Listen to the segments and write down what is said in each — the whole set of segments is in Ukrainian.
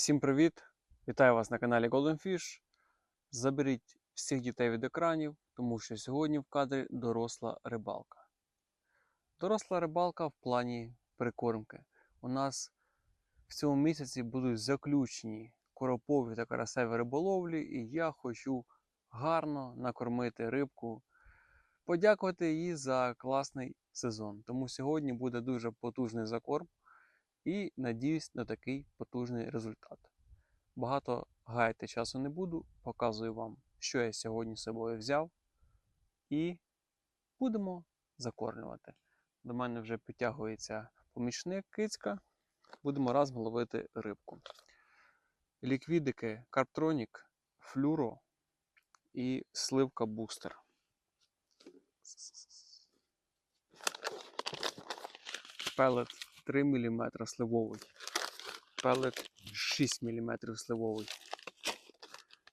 Всім привіт! Вітаю вас на каналі Golden Fish. Заберіть всіх дітей від екранів, тому що сьогодні в кадрі доросла рибалка. Доросла рибалка в плані прикормки. У нас в цьому місяці будуть заключені коропові та карасеві риболовлі, і я хочу гарно накормити рибку, подякувати їй за класний сезон. Тому сьогодні буде дуже потужний закорм і надіюсь на такий потужний результат. Багато гаяти часу не буду, показую вам, що я сьогодні з собою взяв, і будемо закормлювати. До мене вже підтягується помічник кицька. Будемо разом ловити рибку. Ліквідики Карптронік, флюро і сливка бустер. Пелет 3 мм сливовий. Пелет 6 мм сливовий.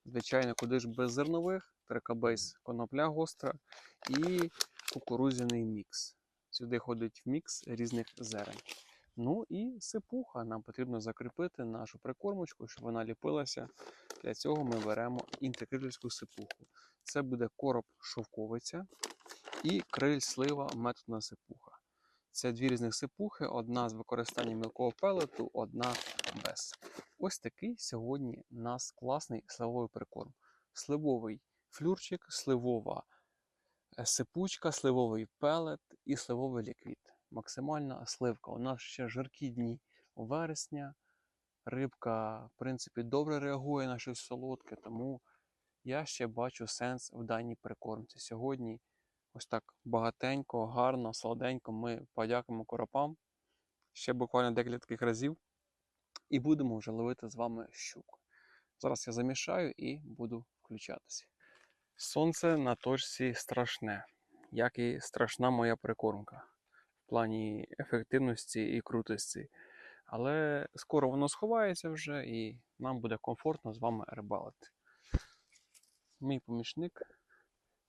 Звичайно, куди ж без зернових, трекабейс конопля гостра і кукурудзяний мікс. Сюди ходить мікс різних зерен. Ну і сипуха. Нам потрібно закріпити нашу прикормочку, щоб вона ліпилася. Для цього ми беремо інтекрильську сипуху. Це буде короб шовковиця і криль слива методна сипуха. Це дві різних сипухи, одна з використанням мілкого пелету, одна без. Ось такий сьогодні у нас класний сливовий прикорм. Сливовий флюрчик, сливова е, сипучка, сливовий пелет і сливовий ліквід. Максимальна сливка. У нас ще жаркі дні вересня. Рибка, в принципі, добре реагує на щось солодке, тому я ще бачу сенс в даній прикормці. Сьогодні ось так багатенько, гарно, сладенько ми подякуємо коропам ще буквально декілька таких разів. І будемо вже ловити з вами щуку. Зараз я замішаю і буду включатися. Сонце на точці страшне, як і страшна моя прикормка в плані ефективності і крутості. Але скоро воно сховається вже і нам буде комфортно з вами рибалити. Мій помічник.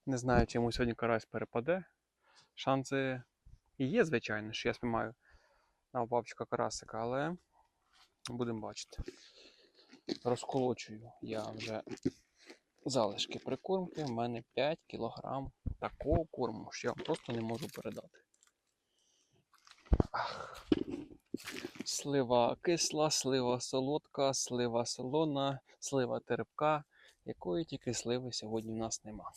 Не знаю, чи йому сьогодні карась перепаде. Шанси і є, звичайно, що я спіймаю на папчика карасика, але будемо бачити. Розколочую я вже залишки прикормки. У мене 5 кг такого корму, що я вам просто не можу передати. Ах. Слива кисла, слива солодка, слива солона, слива терпка. Якої тільки сливи сьогодні в нас нема.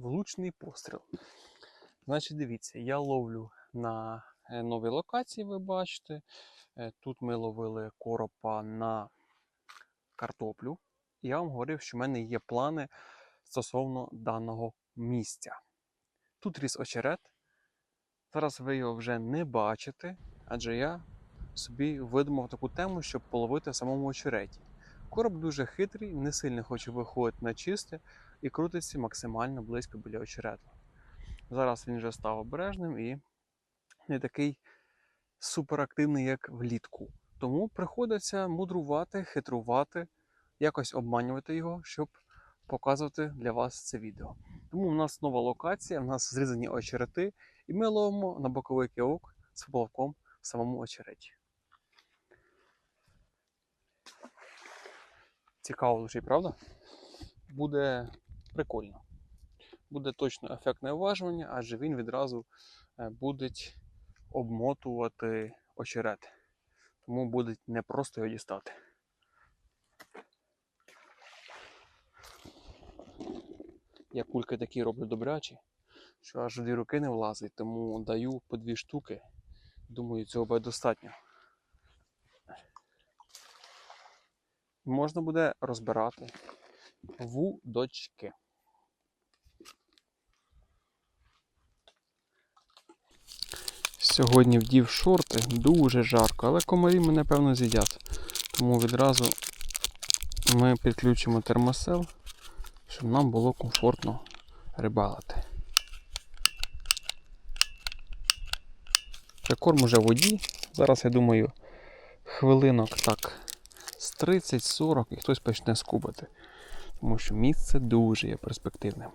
Влучний постріл. Значить, дивіться, я ловлю на е, новій локації, ви бачите. Е, Тут ми ловили коропа на картоплю. Я вам говорив, що в мене є плани стосовно даного місця. Тут ріс очерет. Зараз ви його вже не бачите, адже я собі видумав таку тему, щоб половити в самому очереті. Короб дуже хитрий, не сильно хоче виходити на чисте і крутиться максимально близько біля очерету. Зараз він вже став обережним і не такий суперактивний, як влітку. Тому приходиться мудрувати, хитрувати, якось обманювати його, щоб показувати для вас це відео. Тому в нас нова локація, в нас зрізані очерети, і ми ловимо на боковий кіок з поплавком в самому очереті. Цікаво лежить, правда? Буде прикольно. Буде точно ефектне уважування, адже він відразу е, буде обмотувати очерет. Тому буде не просто його дістати. Я кульки такі роблю добрячі, що аж дві руки не влазить, тому даю по дві штуки. Думаю, цього буде достатньо. Можна буде розбирати вудочки. Сьогодні вдів шорти, дуже жарко, але комарі мене певно з'їдять. Тому відразу ми підключимо термосел, щоб нам було комфортно рибалити. Прикорм уже в воді. Зараз, я думаю, хвилинок так з 30-40 і хтось почне скубати. Тому що місце дуже є перспективним.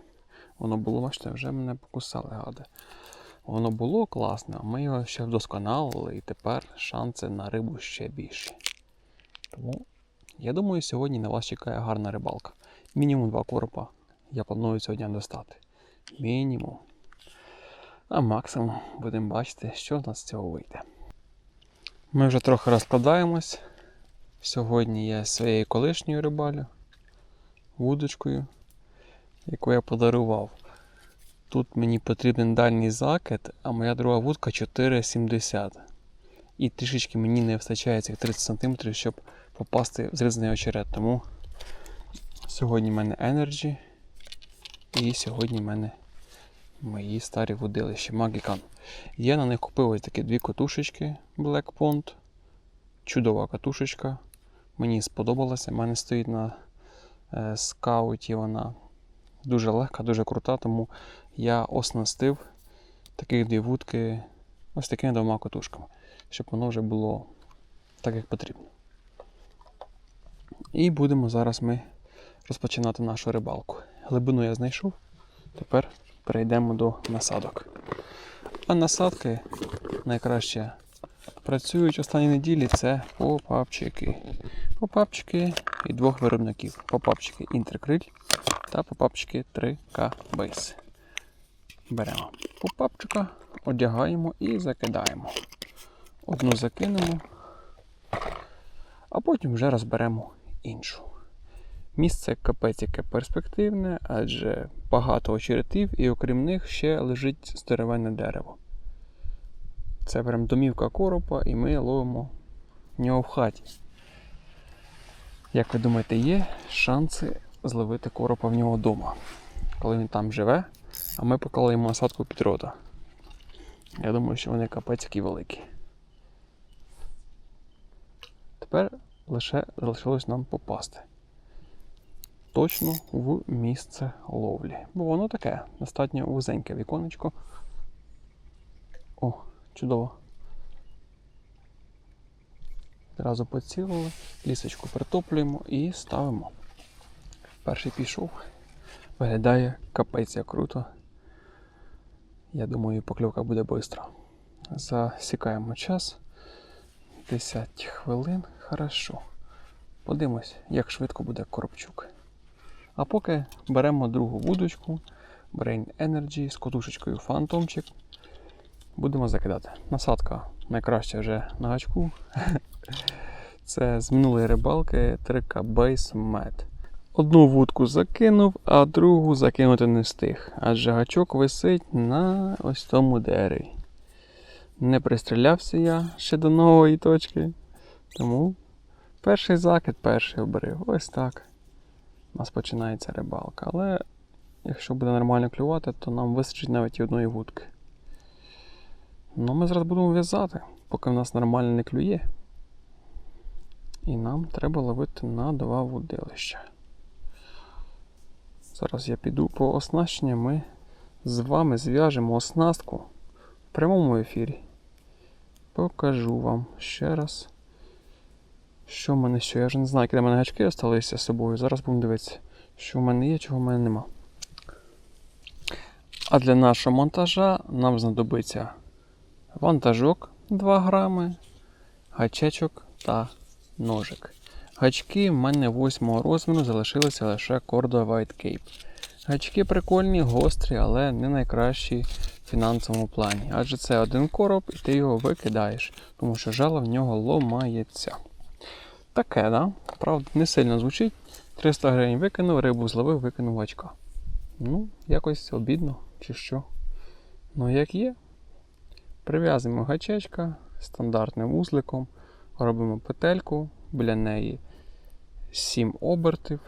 Воно було, бачите, вже мене покусали гади. Воно було класне, а ми його ще вдосконалили, і тепер шанси на рибу ще більші. Тому я думаю, сьогодні на вас чекає гарна рибалка. Мінімум два коропа я планую сьогодні достати. Мінімум. А максимум будемо бачити, що в нас з цього вийде. Ми вже трохи розкладаємось. Сьогодні я з своєю колишньою рибалю, вудочкою, яку я подарував. Тут мені потрібен дальній закид, а моя друга вудка 4,70. І трішечки мені не вистачає цих 30 см, щоб попасти в зрізаний очерет. Тому сьогодні в мене Energy і сьогодні в мене мої старі водилища Magican. Я на них купив ось такі дві катушечки Black Pond. Чудова катушечка. Мені сподобалася. У мене стоїть на скауті вона дуже легка, дуже крута, тому я оснастив таких дві вудки ось такими двома катушками, щоб воно вже було так, як потрібно. І будемо зараз ми розпочинати нашу рибалку. Глибину я знайшов. Тепер перейдемо до насадок. А насадки найкраще працюють останні неділі це попапчики. Попапчики і двох виробників. Попапчики Інтеркриль та попапчики 3К Base. Беремо попапчика, одягаємо і закидаємо. Одну закинемо, а потім вже розберемо іншу. Місце капець яке перспективне, адже багато очеретів, і окрім них ще лежить здоровенне дерево. Це прям домівка коропа, і ми ловимо нього в хаті. Як ви думаєте, є шанси зловити коропа в нього вдома, коли він там живе, а ми поклали йому насадку під рота. Я думаю, що вони капець які великі. Тепер лише залишилось нам попасти точно в місце ловлі. Бо воно таке достатньо вузеньке віконечко. О, чудово. Одразу поцілили, лісочку притоплюємо і ставимо. Перший пішов. Виглядає капець як круто. Я думаю, покльовка буде швидко. Засікаємо час. 10 хвилин. Хорошо. Подивимось, як швидко буде коробчук. А поки беремо другу вудочку Brain Energy з котушечкою Фантомчик. Будемо закидати. Насадка найкраща вже на гачку. Це з минулої рибалки 3K Base Med. Одну вудку закинув, а другу закинути не встиг. Адже гачок висить на ось тому дереві. Не пристрілявся я ще до нової точки. Тому перший закид, перший обрив. Ось так у нас починається рибалка. Але якщо буде нормально клювати, то нам вистачить навіть і одної вудки. Ну, ми зараз будемо в'язати, поки в нас нормально не клює. І нам треба ловити на два вудилища. Зараз я піду по оснащенню, ми з вами зв'яжемо оснастку в прямому ефірі. Покажу вам ще раз. Що в мене що? Я вже не знаю, де в мене гачки залишилися з собою. Зараз будемо дивитися, що в мене є, чого в мене нема. А для нашого монтажа нам знадобиться вантажок 2 грами, гачечок та ножик. Гачки в мене 8 розміру залишилися лише Cordo White Cape. Гачки прикольні, гострі, але не найкращі в фінансовому плані. Адже це один короб і ти його викидаєш, тому що жало в нього ломається. Таке, да? Правда, не сильно звучить. 300 гривень викинув, рибу зловив, викинув очка. Ну, якось обідно чи що. Ну, як є. Прив'язуємо гачечка стандартним вузликом, робимо петельку, біля неї 7 обертів.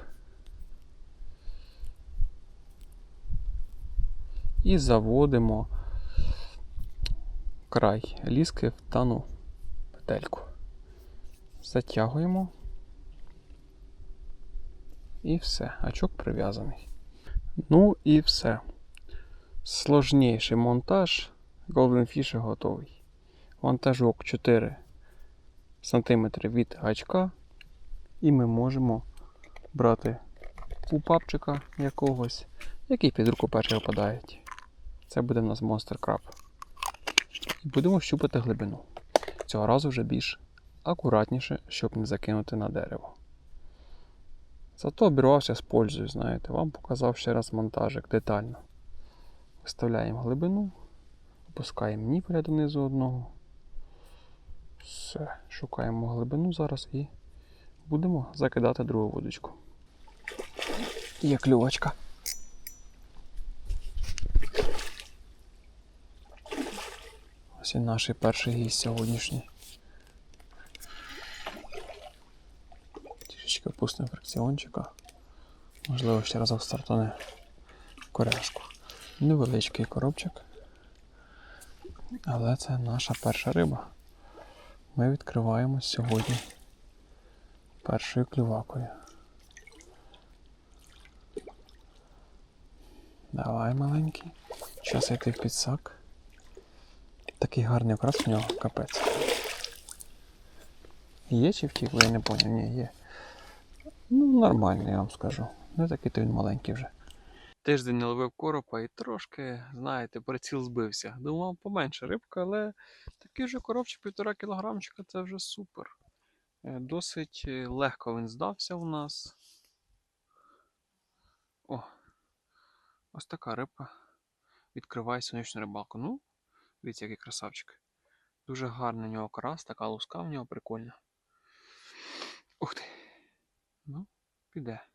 І заводимо край ліски в тану петельку затягуємо. І все, гачок прив'язаний. Ну і все. Сложніший монтаж Golden Fish готовий. Вантажок 4 см від гачка. І ми можемо брати купапчика якогось, який під руку перший випадає. Це буде в нас Monster Crab. І будемо щупати глибину. Цього разу вже більш акуратніше, щоб не закинути на дерево. Зато обірвався з пользою, знаєте, вам показав ще раз монтажик детально. Виставляємо глибину, опускаємо ніпеля донизу одного. Все, шукаємо глибину зараз і будемо закидати другу вудочку. Є клювачка. Ось і наш перший гість сьогоднішній. Трішечки опустимо фрикціончика. Можливо, ще разок стартане коряшку. Невеличкий коробчик. Але це наша перша риба. Ми відкриваємо сьогодні першою клювакою. Давай, маленький. Час йти в підсак. Такий гарний окрас у нього капець. Є чи втік, я не поняв, ні, є. Ну, нормальний, я вам скажу. Не такий то він маленький вже. Тиждень ловив коропа і трошки, знаєте, приціл збився. Думав, поменше рибка, але такий вже коробчик півтора кілограмчика це вже супер. Е, Досить е, легко він здався у нас. О, ось така рибка. Відкриває сонячну рибалку. Ну, дивіться, який красавчик. Дуже гарний у нього крас, така луска в нього прикольна. Ух ти. Ну, піде.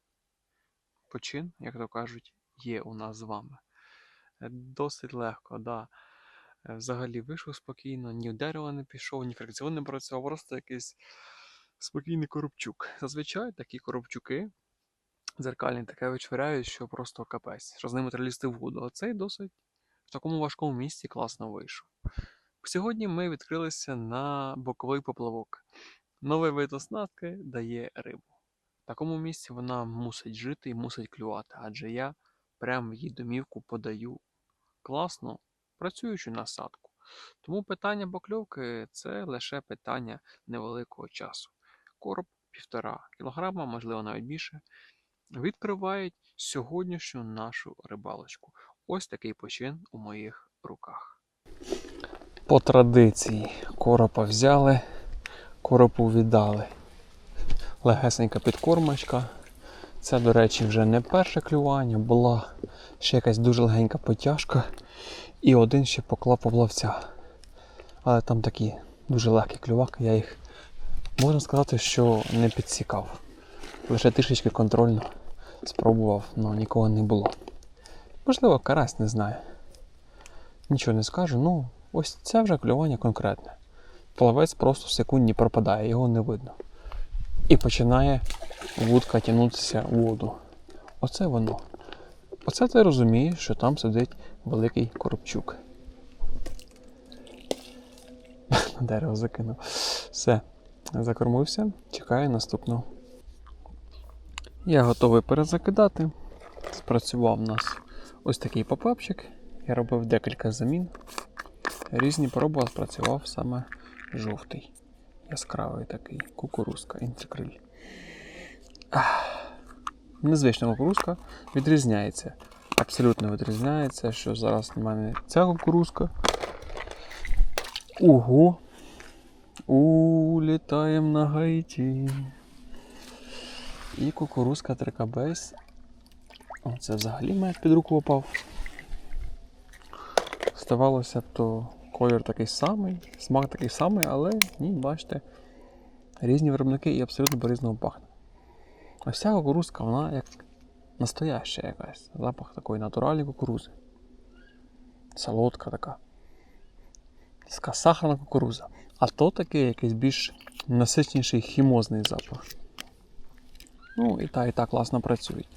Почин, як то кажуть, є у нас з вами. Е, Досить легко, да. Е, Взагалі вийшов спокійно, ні в дерево не пішов, ні фрикціон не працював, просто якийсь спокійний коробчук. Зазвичай такі коробчуки дзеркальні таке вичвиряють, що просто капець. Що з ними треба лізти в воду. А цей досить в такому важкому місці класно вийшов. Сьогодні ми відкрилися на боковий поплавок. Новий вид оснастки дає рибу. В такому місці вона мусить жити і мусить клювати, адже я прямо в її домівку подаю класно працюючу насадку. Тому питання покльовки це лише питання невеликого часу. Короб півтора кілограма, можливо навіть більше, відкривають сьогоднішню нашу рибалочку. Ось такий почин у моїх руках. По традиції коропа взяли, коропу віддали. Легесенька підкормочка. Це, до речі, вже не перше клювання, була ще якась дуже легенька потяжка. І один ще поклав поплавця. Але там такі дуже легкі клюваки, я їх можна сказати, що не підсікав. Лише трішечки контрольно спробував, але нікого не було. Можливо, карась не знаю. Нічого не скажу, ну ось це вже клювання конкретне. Плавець просто в секунді пропадає, його не видно. І починає вудка тягнутися в воду. Оце воно. Оце ти розумієш, що там сидить великий коробчук. Дерево закинув. Все, закормився, чекаю наступного. Я готовий перезакидати. Спрацював у нас ось такий попапчик. Я робив декілька замін. Різні пробував, спрацював саме жовтий. Яскравий такий кукурузка, інтрикриль. Незвична кукурузка відрізняється. Абсолютно відрізняється, що зараз на мене ця кукурузка. Ого! Улітаємо на Гаїті. І кукурузка трикабейс. О, це взагалі мед під руку попав. Здавалося б, то колір такий самий, смак такий самий, але ні, бачите, різні виробники і абсолютно по-різному пахне. Ось ця кукурузка, вона як настояща якась. Запах такої натуральної кукурузи. Солодка така. Така сахарна кукуруза. А то такий якийсь більш насичніший хімозний запах. Ну, і та, і та класно працюють.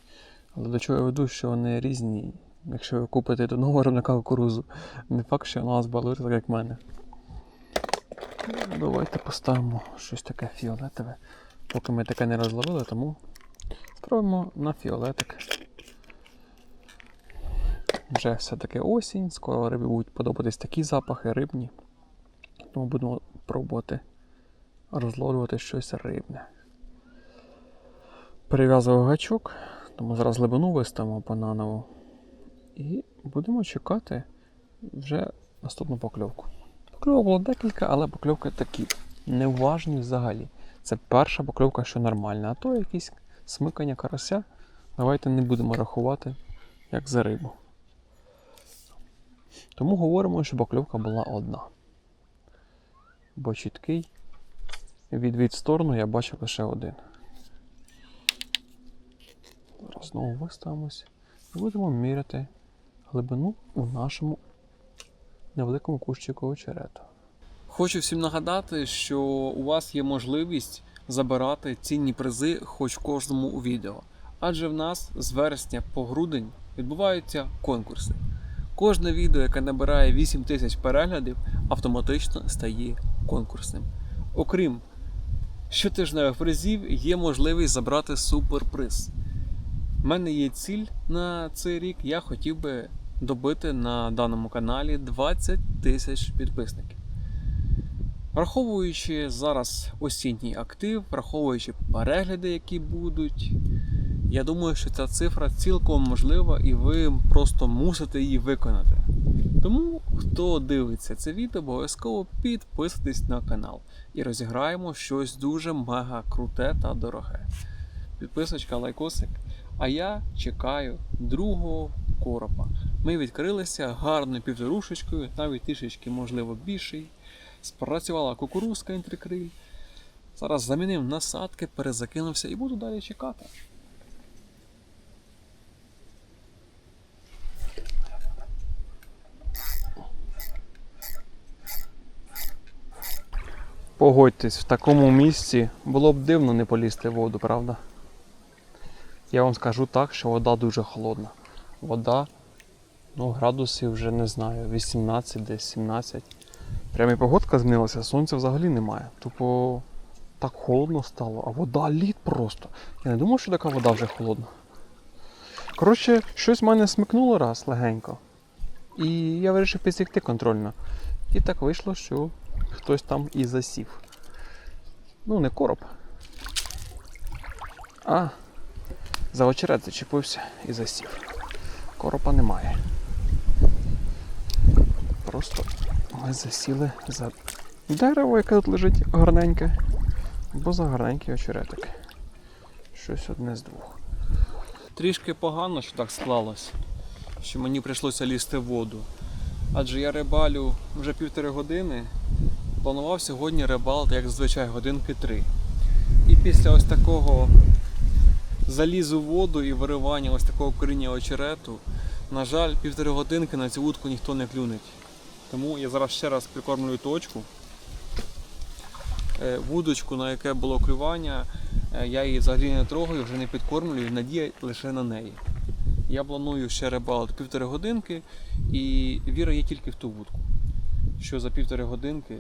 Але до чого я веду, що вони різні. Якщо ви купите до нового виробника кукурузу, не факт, що вона вас балує так, як в мене. Давайте поставимо щось таке фіолетове. Поки ми таке не розловили, тому спробуємо на фіолетик. Вже все-таки осінь, скоро рибі будуть подобатись такі запахи рибні. Тому будемо пробувати розловлювати щось рибне. Перев'язував гачок, тому зараз глибину виставимо бананову. І будемо чекати вже наступну покльовку. Покльовок було декілька, але покльовки такі неважні взагалі. Це перша покльовка, що нормальна, а то якісь смикання карася. Давайте не будемо рахувати, як за рибу. Тому говоримо, що покльовка була одна. Бо чіткий відвід в сторону я бачив лише один. Зараз знову виставимось і будемо міряти глибину у нашому невеликому кущику очерета. Хочу всім нагадати, що у вас є можливість забирати цінні призи хоч кожному у відео. Адже в нас з вересня по грудень відбуваються конкурси. Кожне відео, яке набирає 8 тисяч переглядів, автоматично стає конкурсним. Окрім щотижневих призів, є можливість забрати суперприз. У мене є ціль на цей рік. Я хотів би добити на даному каналі 20 тисяч підписників. Враховуючи зараз осінній актив, враховуючи перегляди, які будуть, я думаю, що ця цифра цілком можлива і ви просто мусите її виконати. Тому, хто дивиться це відео, обов'язково підписуйтесь на канал і розіграємо щось дуже мега круте та дороге. Підписочка, лайкосик. А я чекаю другого коропа. Ми відкрилися гарною півторушечкою, навіть трішечки, можливо, більший. Спрацювала кукурузка інтрикриль. Зараз замінив насадки, перезакинувся і буду далі чекати. Погодьтесь, в такому місці було б дивно не полізти в воду, правда? Я вам скажу так, що вода дуже холодна. Вода, ну, градусів вже не знаю, 18, десь 17. Прямо і погодка змінилася, сонця взагалі немає. Тупо так холодно стало, а вода лід просто. Я не думав, що така вода вже холодна. Коротше, щось в мене смикнуло раз легенько. І я вирішив підсікти контрольно. І так вийшло, що хтось там і засів. Ну, не короб. А, за очерет зачепився і засів. Коропа немає. Просто ми засіли за дерево, яке тут лежить гарненьке, бо за гарненький очеретик. Щось одне з двох. Трішки погано, що так склалось, що мені прийшлося лізти в воду. Адже я рибалю вже півтори години. Планував сьогодні рибалити, як зазвичай, годинки три. І після ось такого залізу в воду і виривання ось такого коріння очерету, на жаль, півтори годинки на цю вудку ніхто не клюнеть. Тому я зараз ще раз прикормлюю точку. Е, Вудочку, на яке було клювання, е, я її взагалі не трогаю, вже не підкормлюю, надія лише на неї. Я планую ще рибалити півтори годинки і віра є тільки в ту вудку. Що за півтори годинки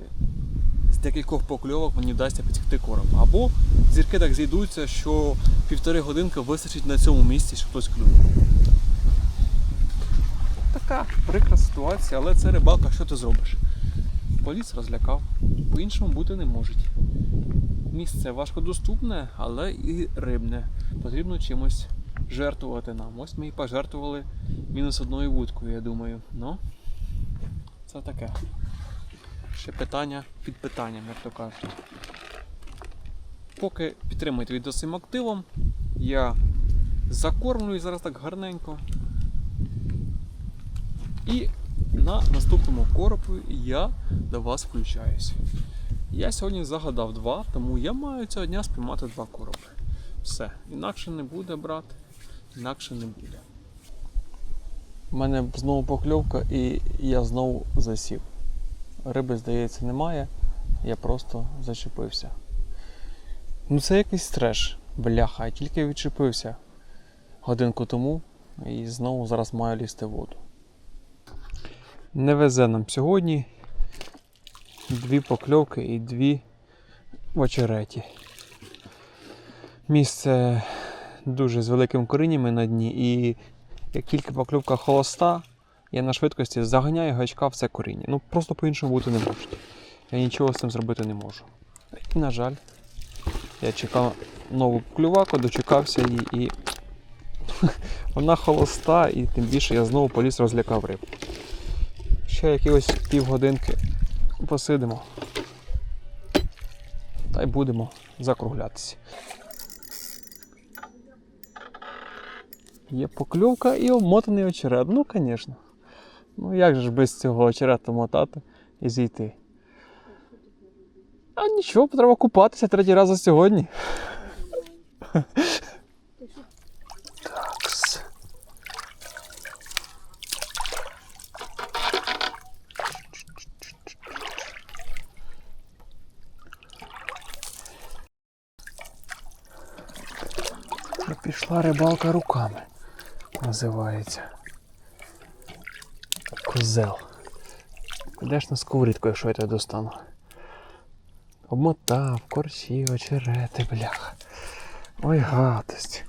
з декількох покльовок мені вдасться підсікти короб. Або зірки так зійдуться, що півтори годинки вистачить на цьому місці, щоб хтось клюнув. Така прикра ситуація, але це рибалка, що ти зробиш? Поліс розлякав, по-іншому бути не можуть. Місце важкодоступне, але і рибне. Потрібно чимось жертвувати нам. Ось ми і пожертвували мінус одною вудкою, я думаю. Ну, це таке. Ще питання під питанням, як то кажуть. Поки підтримуйте відео цим активом, я закормлюю зараз так гарненько. І на наступному коропу я до вас включаюсь. Я сьогодні загадав два, тому я маю цього дня спіймати два коропи. Все, інакше не буде, брат, інакше не буде. У мене знову покльовка і я знову засів. Риби, здається, немає, я просто зачепився. Ну це якийсь треш, бляха, я тільки відчепився годинку тому і знову зараз маю лізти воду. Не везе нам сьогодні дві покльовки і дві очереті. Місце дуже з великим коріннями на дні, і як тільки покльовка холоста, я на швидкості заганяю гачка в це коріння. Ну просто по-іншому бути не може. Я нічого з цим зробити не можу. І, на жаль, я чекав нову клюваку, дочекався її і вона холоста, і тим більше я знову поліз розлякав рибу. Ще якихось півгодинки посидимо. Та й будемо закруглятися. Є покльовка і обмотаний очерет. Ну, звісно. Ну як же ж без цього очерету мотати і зійти? Нічого, треба купатися третій раз за сьогодні. Пішла рибалка руками. Називається. Козел. Підеш на сковорідку, якщо я тебе достану. Обмотав, корсі, очерети, бляха. Ой, гадость.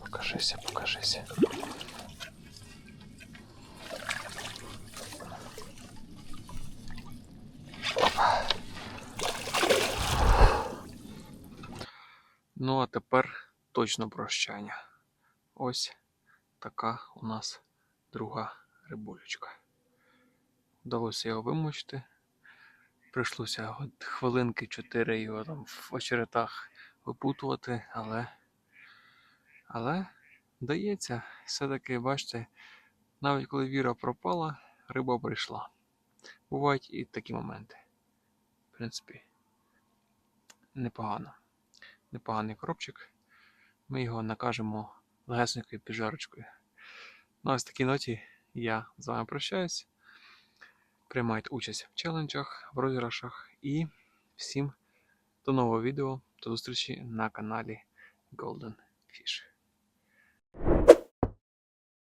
Покажися, покажися. Ну, а тепер точно прощання. Ось така у нас друга рибулечка. Вдалося його вимочити. Прийшлося хвилинки 4 його там в очеретах випутувати, але, але вдається, все-таки, бачите, навіть коли віра пропала, риба прийшла. Бувають і такі моменти. В принципі, непогано непоганий коробчик. Ми його накажемо легесенькою піджарочкою. На ось такій ноті я з вами прощаюсь. Приймайте участь в челенджах, в розіграшах і всім до нового відео. До зустрічі на каналі Golden